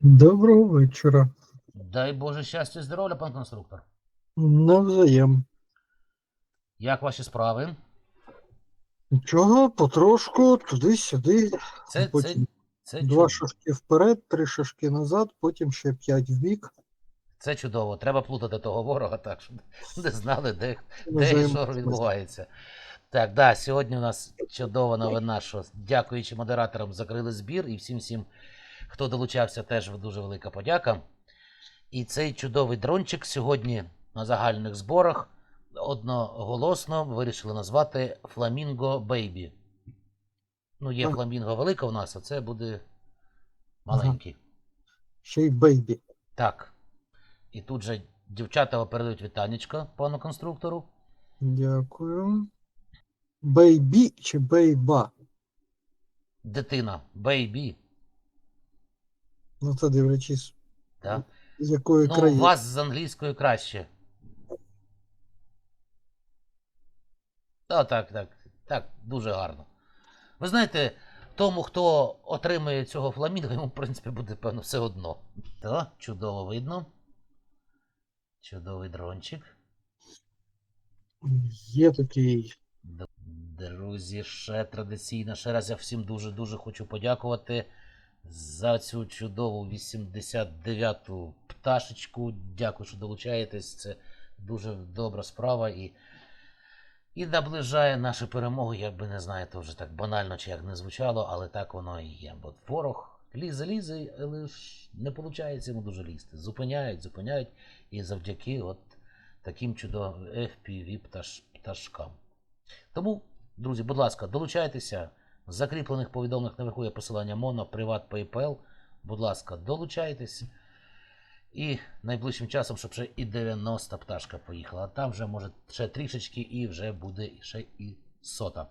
Доброго вечора. Дай Боже щастя і здоров'я, пан конструктор. Навзаєм. Як ваші справи? Нічого, потрошку, туди-сюди. Це, це, потім це, два чудово. шажки вперед, три шажки назад, потім ще п'ять вбік. це чудово. Треба плутати того ворога, так щоб не знали, де, де і що відбувається. Так, да, сьогодні у нас чудова новина, що дякуючи модераторам закрили збір і всім всім, хто долучався, теж дуже велика подяка. І цей чудовий дрончик сьогодні на загальних зборах одноголосно вирішили назвати Фламінго Бейбі. Ну, є фламінго велика у нас, а це буде маленький. Ще й бейбі. Так. І тут же дівчата передають вітанечко пану конструктору. Дякую. Бейбі чи бейба? Дитина, бейбі. Ну, це дивлячись, Да? з якої Ну, у вас з англійською краще. Та, так, так, так, дуже гарно. Ви знаєте, тому, хто отримує цього фламінго, йому, в принципі, буде, певно, все одно. Так, чудово видно. Чудовий дрончик. Є такий. Друзі, ще традиційно, ще раз я всім дуже-дуже хочу подякувати за цю чудову 89-ту пташечку. Дякую, що долучаєтесь. Це дуже добра справа і, і наближає нашу перемогу. Як би не знаю, то вже так банально чи як не звучало, але так воно і є. Бо ворог лізе, лізе, але ж не виходить йому дуже лізти. Зупиняють, зупиняють. І завдяки от таким чудовим FPV пташ, пташкам. Тому, друзі, будь ласка, долучайтеся. В закріплених повідомленнях наверху є посилання Моно, Приват, PayPal. Будь ласка, долучайтесь. І найближчим часом, щоб ще і 90 пташка поїхала. Там вже може ще трішечки і вже буде ще і сота.